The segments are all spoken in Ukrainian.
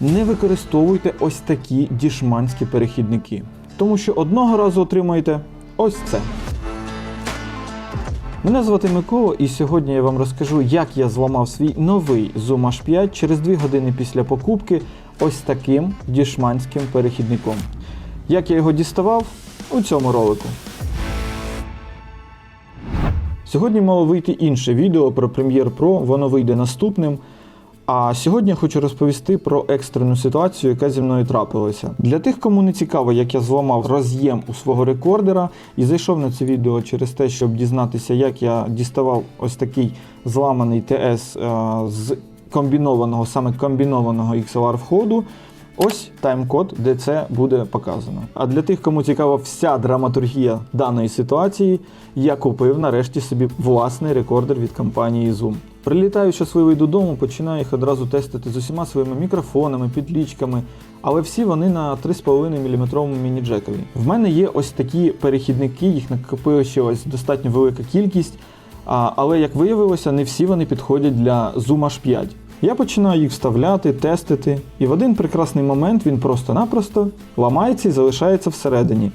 Не використовуйте ось такі дішманські перехідники, тому що одного разу отримаєте ось це. Мене звати Микола, і сьогодні я вам розкажу, як я зламав свій новий Zoom H5 через 2 години після покупки ось таким дішманським перехідником. Як я його діставав у цьому ролику. Сьогодні мало вийти інше відео про Premiere Pro, воно вийде наступним. А сьогодні я хочу розповісти про екстрену ситуацію, яка зі мною трапилася. Для тих, кому не цікаво, як я зламав роз'єм у свого рекордера і зайшов на це відео через те, щоб дізнатися, як я діставав ось такий зламаний ТС е, з комбінованого, саме комбінованого XLR входу. Ось тайм-код, де це буде показано. А для тих, кому цікава вся драматургія даної ситуації, я купив нарешті собі власний рекордер від компанії Zoom. Прилітаю щасливий додому, починаю їх одразу тестити з усіма своїми мікрофонами, підлічками, але всі вони на 3,5 мм міні-джекові. В мене є ось такі перехідники, їх накопилося ще ось достатньо велика кількість. Але як виявилося, не всі вони підходять для Zoom H5. Я починаю їх вставляти, тестити, і в один прекрасний момент він просто-напросто ламається і залишається всередині.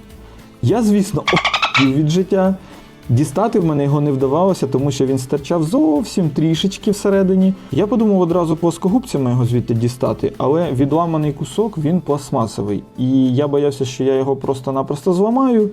Я, звісно, охуів від життя. Дістати в мене його не вдавалося, тому що він стирчав зовсім трішечки всередині. Я подумав одразу плоскогубцями його звідти дістати, але відламаний кусок він пластмасовий. І я боявся, що я його просто-напросто зламаю.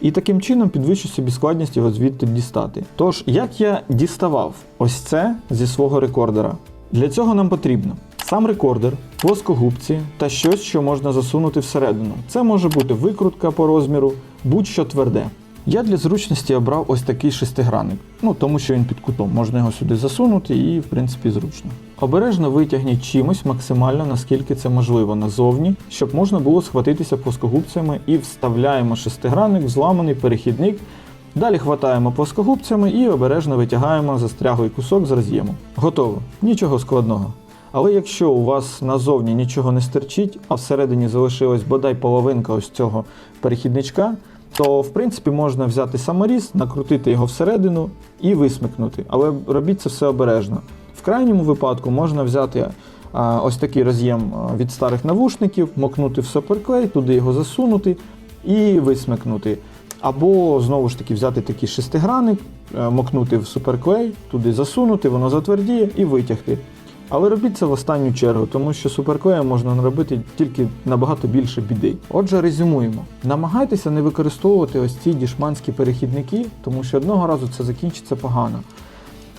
І таким чином підвищу собі складність його звідти дістати. Тож, як я діставав ось це зі свого рекордера? Для цього нам потрібно сам рекордер, плоскогубці та щось, що можна засунути всередину. Це може бути викрутка по розміру, будь-що тверде. Я для зручності обрав ось такий шестигранник, ну тому що він під кутом, можна його сюди засунути і, в принципі, зручно. Обережно витягніть чимось максимально, наскільки це можливо назовні, щоб можна було схватитися плоскогубцями і вставляємо шестигранник в зламаний перехідник. Далі хватаємо плоскогубцями і обережно витягаємо застряглий кусок з роз'єму. Готово, нічого складного. Але якщо у вас назовні нічого не стерчить, а всередині залишилась бодай половинка ось цього перехідничка, то в принципі можна взяти саморіз, накрутити його всередину і висмикнути. Але робіть це все обережно. В крайньому випадку можна взяти ось такий роз'єм від старих навушників, мокнути в суперклей, туди його засунути і висмикнути. Або знову ж таки взяти такий шестигранник, е, мокнути в суперклей, туди засунути, воно затвердіє і витягти. Але робіть це в останню чергу, тому що суперклеєм можна наробити тільки набагато більше біди. Отже, резюмуємо: намагайтеся не використовувати ось ці дішманські перехідники, тому що одного разу це закінчиться погано.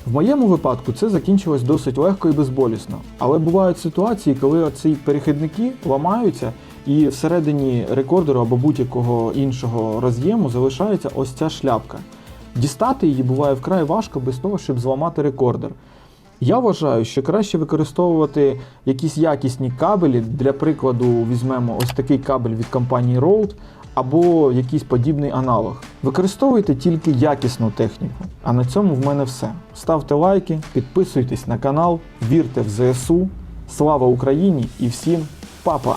В моєму випадку це закінчилось досить легко і безболісно. Але бувають ситуації, коли ці перехідники ламаються, і всередині рекордеру або будь-якого іншого роз'єму залишається ось ця шляпка. Дістати її буває вкрай важко без того, щоб зламати рекордер. Я вважаю, що краще використовувати якісь якісні кабелі. Для прикладу, візьмемо ось такий кабель від компанії Rode або якийсь подібний аналог. Використовуйте тільки якісну техніку. А на цьому в мене все. Ставте лайки, підписуйтесь на канал, вірте в ЗСУ. Слава Україні і всім па-па!